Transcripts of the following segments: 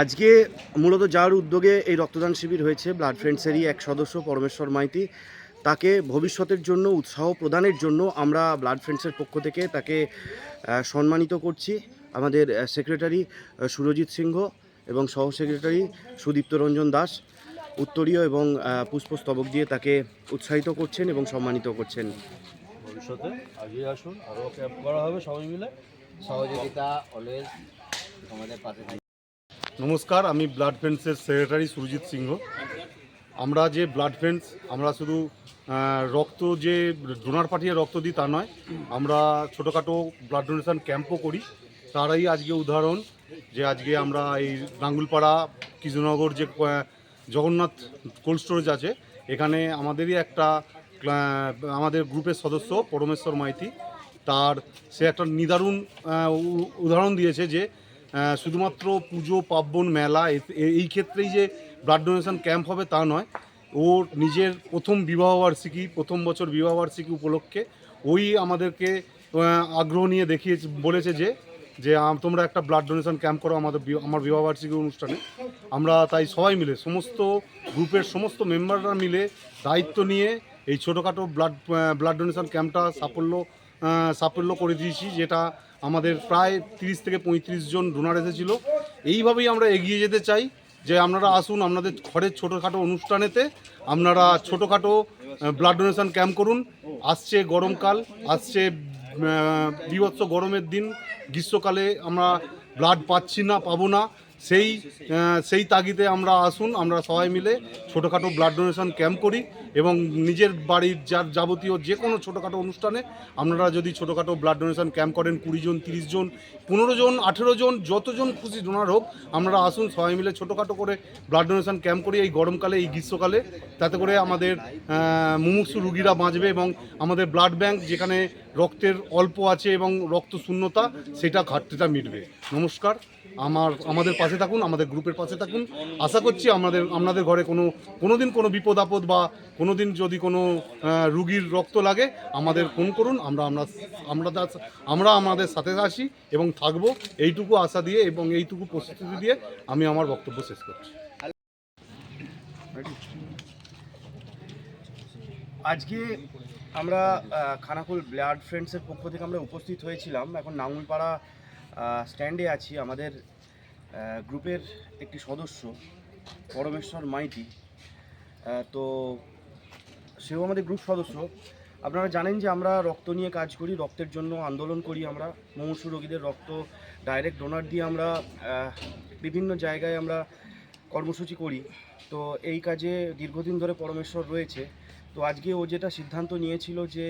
আজকে মূলত যার উদ্যোগে এই রক্তদান শিবির হয়েছে ব্লাড ফ্রেন্ডসেরই এক সদস্য, পরমেশ্বর মাইতি, তাকে ভবিষ্যতের জন্য, উৎসাহ প্রদানের জন্য আমরা ব্লাড ফ্রেন্ডসের পক্ষ থেকে তাকে সম্মানিত করছি। আমাদের সেক্রেটারি সুরজিৎ সিংহ এবং সহ সেক্রেটারি সুদীপ্ত রঞ্জন দাস উত্তরীয় এবং পুষ্পস্তবক দিয়ে তাকে উৎসাহিত করছেন এবং সম্মানিত করছেন। ভবিষ্যতে আগিয়ে আসুন আরও ক্যাম্প করা হবে সবাই মিলে। সহযোগিতা অলওয়েজ আমাদের পাশে নমস্কার, আমি ব্লাড ফ্রেন্ডসের সেক্রেটারি সুরজিৎ সিংহ। আমরা যে ব্লাড ফ্রেন্ডস আমরা শুধু রক্ত যে ডোনার পাঠিয়ে রক্ত দিই তা নয়, আমরা ছোটোখাটো ব্লাড ডোনেশন ক্যাম্পও করি। তারাই আজকে উদাহরণ যে আজকে আমরা এই নাঙ্গুলপাড়া, কৃষ্ণনগর যে জগন্নাথ কোল্ড স্টোরেজ আছে, এখানে আমাদেরই একটা আমাদের গ্রুপের সদস্য পরমেশ্বর মাইতি, তার সে একটা নিদারুণ উদাহরণ দিয়েছে যে শুধুমাত্র পুজো, পার্বণ, মেলা এই ক্ষেত্রেই যে ব্লাড ডোনেশন ক্যাম্প হবে তা নয় ও নিজের প্রথম বিবাহবার্ষিকী, প্রথম বছর বিবাহবার্ষিকী উপলক্ষে ওই আমাদেরকে আগ্রহ নিয়ে দেখিয়ে বলেছে যে যে তোমরা একটা ব্লাড ডোনেশন ক্যাম্প করো আমাদের আমার বিবাহবার্ষিকী অনুষ্ঠানে। আমরা তাই সবাই মিলে, সমস্ত গ্রুপের সমস্ত মেম্বাররা মিলে দায়িত্ব নিয়ে এই ছোটোখাটো ব্লাড ব্লাড ডোনেশন ক্যাম্পটা সাফল্য সাফল্য করে দিয়েছি, যেটা আমাদের প্রায় তিরিশ থেকে পঁয়ত্রিশ জন ডোনার এসেছিল। এইভাবেই আমরা এগিয়ে যেতে চাই যে আপনারা আসুন আপনাদের ঘরের ছোটোখাটো অনুষ্ঠানেতে আপনারা ছোটোখাটো ব্লাড ডোনেশন ক্যাম্প করুন। আসছে গরমকাল, আসছে বিভৎস গরমের দিন। গ্রীষ্মকালে আমরা ব্লাড পাচ্ছি না, পাবো না। সেই সেই তাগিদে আমরা আসুন আমরা সবাই মিলে ছোটোখাটো ব্লাড ডোনেশন ক্যাম্প করি এবং নিজের বাড়ির যার যাবতীয় যে কোনো ছোটোখাটো অনুষ্ঠানে আপনারা যদি ছোটোখাটো ব্লাড ডোনেশন ক্যাম্প করেন কুড়ি জন তিরিশ জন পনেরো জন আঠেরো জন যতজন খুশি ডোনার হোক আমরা আসুন সবাই মিলে ছোটোখাটো করে ব্লাড ডোনেশন ক্যাম্প করি এই গরমকালে এই গ্রীষ্মকালে। তাতে করে আমাদের আহ, মুমূর্ষু রুগীরা বাঁচবে এবং আমাদের ব্লাড ব্যাংক যেখানে রক্তের অল্প আছে এবং রক্ত শূন্যতা সেটা ঘাটতিটা মিটবে। নমস্কার। আমার, আমাদের পাশে থাকুন, আমাদের গ্রুপের পাশে থাকুন। আশা করছি আমাদের, আপনাদের ঘরে কোনো কোনো দিন কোনো বিপদ আপদ বা কোনো দিন যদি কোনো রুগীর রক্ত লাগে, আমাদের ফোন করুন, আমরা আমরা আমরা আমরা আমাদের সাথে আসি এবং থাকব। এইটুকু আশা দিয়ে এবং এইটুকু প্রস্তুতি দিয়ে আমি আমার বক্তব্য শেষ করছি। আজকে আমরা খানাকুল ব্লাড ফ্রেন্ডসের পক্ষ থেকে আমরা উপস্থিত হয়েছিলাম। এখন নাঙ্গুলপাড়া স্ট্যান্ডে আছি। আমাদের গ্রুপের একটি সদস্য, পরমেশ্বর মাইতি। তো সেও আমাদের গ্রুপ সদস্য। আপনারা জানেন যে আমরা রক্ত নিয়ে কাজ করি, রক্তের জন্য আন্দোলন করি আমরা। মুমূর্ষু রোগীদের রক্ত ডাইরেক্ট ডোনার দিয়ে আমরা বিভিন্ন জায়গায় আমরা কর্মসূচি করি। তো এই কাজে দীর্ঘদিন ধরে পরমেশ্বর রয়েছে। তো আজকে ও যেটা সিদ্ধান্ত নিয়েছিল যে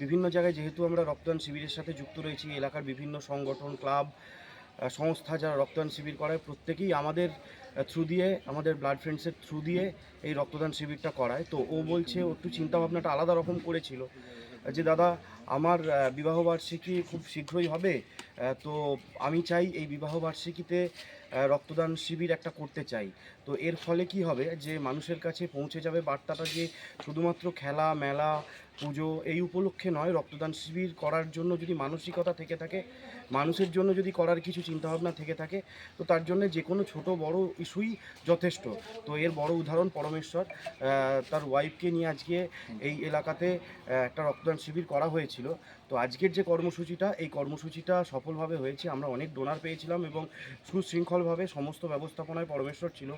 বিভিন্ন জায়গায় যেহেতু আমরা রক্তদান শিবিরের সাথে যুক্ত রয়েছি, এলাকার বিভিন্ন সংগঠন, ক্লাব সংস্থা যারা রক্তদান শিবির করায়, প্রত্যেকেই আমাদের থ্রু দিয়ে, আমাদের ব্লাড ফ্রেন্ডসের থ্রু দিয়ে এই রক্তদান শিবিরটা করায়। তো ও বলছে, ও একটু চিন্তাভাবনাটা আলাদা রকম করেছিল যে, দাদা, আমার বিবাহবার্ষিকী খুব শীঘ্রই হবে তো আমি চাই এই বিবাহবার্ষিকীতে রক্তদান শিবির একটা করতে চাই। তো এর ফলে কি হবে যে মানুষের কাছে পৌঁছে যাবে বার্তাটা যে শুধুমাত্র খেলা, মেলা, পুজো এই উপলক্ষে নয়, রক্তদান শিবির করার জন্য যদি মানসিকতা থেকে থাকে, মানুষের জন্য যদি করার কিছু চিন্তাভাবনা থেকে থাকে, তো তার জন্য যে কোনো ছোট বড় ইস্যুই যথেষ্ট। তো এর বড় উদাহরণ পরমেশ্বর তার ওয়াইফকে নিয়ে আজকে এই এলাকাতে একটা রক্তদান শিবির করা হয়েছিল। তো আজকের যে কর্মসূচিটা, এই কর্মসূচিটা সফলভাবে হয়েছে। আমরা অনেক ডোনার পেয়েছিলাম এবং সুশৃঙ্খলভাবে সমস্ত ব্যবস্থাপনায় পরমেশ্বর ছিল।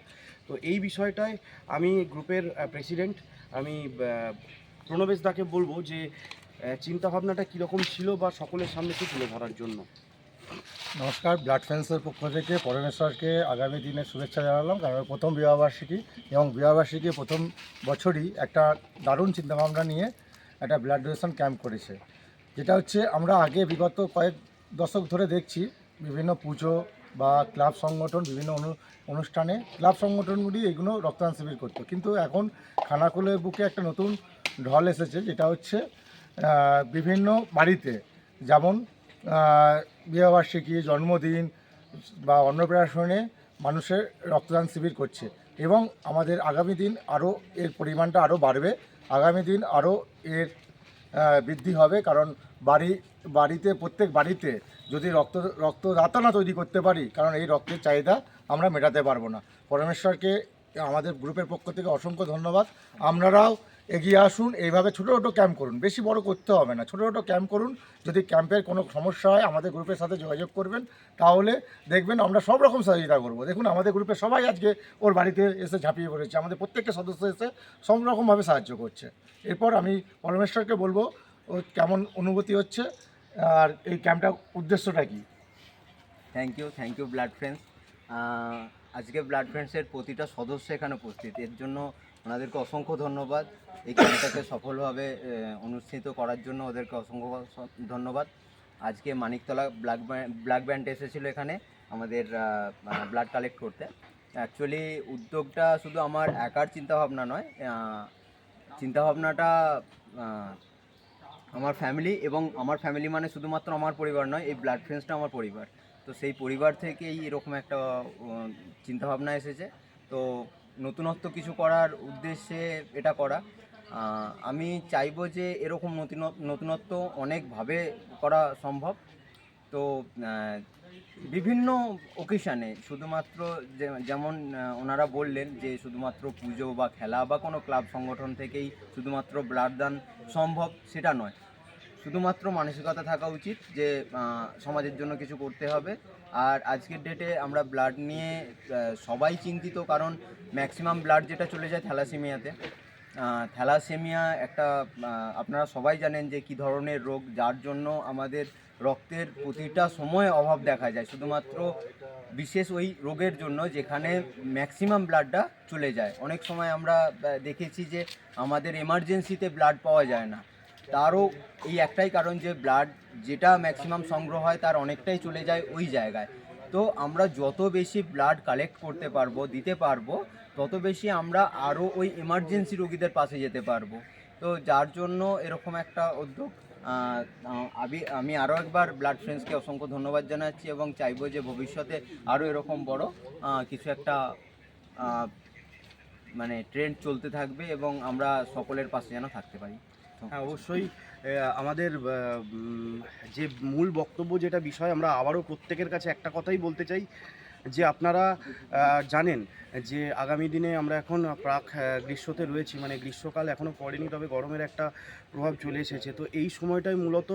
তো এই বিষয়টায় আমি গ্রুপের প্রেসিডেন্ট আমি প্রণবেশ দাকে বলব যে চিন্তাভাবনাটা কীরকম ছিল বা সকলের সামনে কি তুলে ধরার জন্য। নমস্কার ব্লাড ফ্যান্সের পক্ষ থেকে পরমেশ্বরকে আগামী দিনে শুভেচ্ছা জানালাম, কারণ প্রথম বিবাহবার্ষিকী এবং বিবাহবার্ষিকী প্রথম বছরই একটা দারুণ চিন্তাভাবনা নিয়ে একটা ব্লাড ডোনেশন ক্যাম্প করেছে। যেটা হচ্ছে আমরা আগে বিগত কয়েক দশক ধরে দেখছি, বিভিন্ন পুজো বা ক্লাব সংগঠন, বিভিন্ন অনু- অনুষ্ঠানে ক্লাব সংগঠনগুলি এগুলো রক্তদান শিবির করতো। কিন্তু এখন খানাকুলের বুকে একটা নতুন ঢল এসেছে, যেটা হচ্ছে বিভিন্ন বাড়িতে যেমন বিবাহবার্ষিকী, জন্মদিন বা অন্নপ্রাশনে মানুষের রক্তদান শিবির করছে এবং আমাদের আগামী দিন আরও এর পরিমাণটা আরও বাড়বে। আগামী দিন আরও এর বৃদ্ধি হবে, কারণ বাড়ি, বাড়িতে, প্রত্যেক বাড়িতে যদি রক্ত রক্তদাতা না তৈরি করতে পারি, কারণ এই রক্তের চাহিদা আমরা মেটাতে পারব না। পরমেশ্বরকে আমাদের গ্রুপের পক্ষ থেকে অসংখ্য ধন্যবাদ। আপনারাও এগিয়ে আসুন, এইভাবে ছোটো ছোটো ক্যাম্প করুন। বেশি বড় করতে হবে না। ছোটো ছোটো ক্যাম্প করুন। যদি ক্যাম্পের কোনো সমস্যা হয়, আমাদের গ্রুপের সাথে যোগাযোগ করবেন। তাহলে দেখবেন আমরা সব রকম সহযোগিতা করব। দেখুন, আমাদের গ্রুপে সবাই আজকে ওর বাড়িতে এসে ঝাঁপিয়ে পড়েছে। আমাদের প্রত্যেকটা সদস্য এসে সব রকমভাবে সাহায্য করছে। এরপর আমি পরমেশ্বরকে বলব, ও কেমন অনুভূতি হচ্ছে? আর এই ক্যাম্পটার উদ্দেশ্যটা কী? Thank you thank you blood friends আজকে ব্লাড ফ্রেন্ডসের প্রতিটা সদস্য এখানে উপস্থিত। এর জন্য ওনাদেরকে অসংখ্য ধন্যবাদ। এই ক্যাম্পটাকে সফলভাবে অনুষ্ঠিত করার জন্য ওদেরকে অসংখ্য ধন্যবাদ। আজকে মানিকতলা ব্লাড ব্লাড ব্যান্ড এসেছিল এখানে আমাদের ব্লাড কালেক্ট করতে। অ্যাকচুয়ালি উদ্যোগটা শুধু আমার একার চিন্তাভাবনা নয় চিন্তাভাবনাটা আমার ফ্যামিলি এবং আমার ফ্যামিলি মানে শুধুমাত্র আমার পরিবার নয়, এই ব্লাড ফ্রেন্ডসটা আমার পরিবার। তো সেই পরিবার থেকেই এরকম একটা চিন্তাভাবনা এসেছে। তো নতুনত্ব কিছু করার উদ্দেশ্যে এটা করা। আমি চাইব যে এরকম নতুন নতুনত্ব অনেকভাবে করা সম্ভব। তো বিভিন্ন ওকেশানে শুধুমাত্র যেমন ওনারা বললেন যে শুধুমাত্র পুজো বা খেলা বা কোনো ক্লাব সংগঠন থেকেই শুধুমাত্র ব্লাড দান সম্ভব, সেটা নয়। শুধুমাত্র মানসিকতা থাকা উচিত যে সমাজের জন্য কিছু করতে হবে। আর আজকের ডেটে আমরা ব্লাড নিয়ে সবাই চিন্তিত কারণ ম্যাক্সিমাম ব্লাড যেটা চলে যায় থ্যালাসেমিয়াতে থ্যালাসেমিয়া একটা আপনারা সবাই জানেন যে কী ধরনের রোগ, যার জন্য আমাদের রক্তের প্রতিটা সময় অভাব দেখা যায়। শুধুমাত্র বিশেষ ওই রোগের জন্য যেখানে ম্যাক্সিমাম ব্লাডটা চলে যায়। অনেক সময় আমরা দেখেছি যে আমাদের এমার্জেন্সিতে ব্লাড পাওয়া যায় না। তারও এই একটাই কারণ যে ব্লাড যেটা ম্যাক্সিমাম সংগ্রহ হয় তার অনেকটাই চলে যায় ওই জায়গায়। তো আমরা যত বেশি ব্লাড কালেক্ট করতে পারব, দিতে পারব, তত বেশি আমরা আরও ওই এমার্জেন্সি রোগীদের পাশে যেতে পারব। তো যার জন্য এরকম একটা উদ্যোগ আমি আমি আরও একবার ব্লাড ফ্রেন্ডসকে অসংখ্য ধন্যবাদ জানাচ্ছি এবং চাইব যে ভবিষ্যতে আরও এরকম বড় কিছু একটা মানে ট্রেন্ড চলতে থাকবে এবং আমরা সকলের পাশে যেন থাকতে পারি। হ্যাঁ অবশ্যই আমাদের যে মূল বক্তব্য যেটা বিষয় আমরা আবারও প্রত্যেকের কাছে একটা কথাই বলতে চাই যে আপনারা জানেন যে আগামী দিনে আমরা এখন প্রাক গ্রীষ্মতে রয়েছি মানে গ্রীষ্মকাল এখনও পড়েনি তবে গরমের একটা প্রভাব চলে এসেছে। তো এই সময়টাই মূলত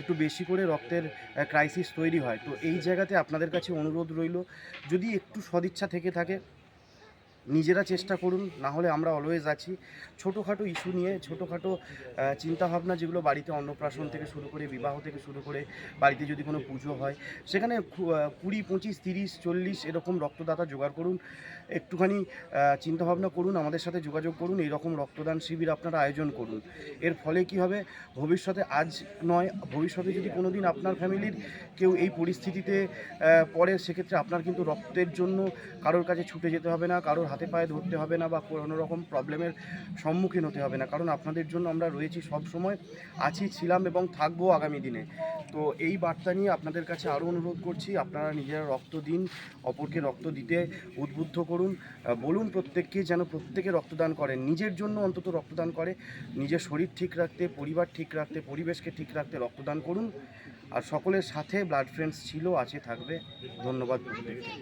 একটু বেশি করে রক্তের ক্রাইসিস তৈরি হয়। তো এই জায়গাতে আপনাদের কাছে অনুরোধ রইল যদি একটু সদিচ্ছা থেকে থাকে নিজেরা চেষ্টা করুন, না হলে আমরা অলওয়েজ আছি। ছোটোখাটো ইস্যু নিয়ে, ছোটোখাটো চিন্তাভাবনা যেগুলো বাড়িতে অন্নপ্রাশন থেকে শুরু করে, বিবাহ থেকে শুরু করে, বাড়িতে যদি কোনো পুজো হয়, সেখানে কুড়ি, পঁচিশ, তিরিশ, চল্লিশ এরকম রক্তদাতা জোগাড় করুন। একটুখানি চিন্তাভাবনা করুন, আমাদের সাথে যোগাযোগ করুন এই রকম রক্তদান শিবির আপনারা আয়োজন করুন। এর ফলে কি হবে? ভবিষ্যতে আজ নয়, ভবিষ্যতে যদি কোনো দিন আপনার ফ্যামিলির কেউ এই পরিস্থিতিতে পড়ে, সেক্ষেত্রে আপনার কিন্তু রক্তের জন্য কারোর কাছে ছুটে যেতে হবে না, কারোর হাতে পায়ে ধরতে হবে না বা কোনো রকম প্রবলেমের সম্মুখীন হতে হবে না। কারণ আপনাদের জন্য আমরা রয়েছি সব সময় আছি, ছিলাম এবং থাকব আগামী দিনে। তো এই বার্তা নিয়ে আপনাদের কাছে আরও অনুরোধ করছি, আপনারা নিজেরা রক্ত দিন, অপরকে রক্ত দিতে উদ্বুদ্ধ করুন। বলুন প্রত্যেককে যেন প্রত্যেকে রক্তদান করেন নিজের জন্য অন্তত রক্তদান করে। নিজের শরীর ঠিক রাখতে, পরিবার ঠিক রাখতে, পরিবেশকে ঠিক রাখতে রক্তদান করুন। আর সকলের সাথে ব্লাড ফ্রেন্ডস ছিল, আছে, থাকবে। ধন্যবাদ প্রত্যেককে।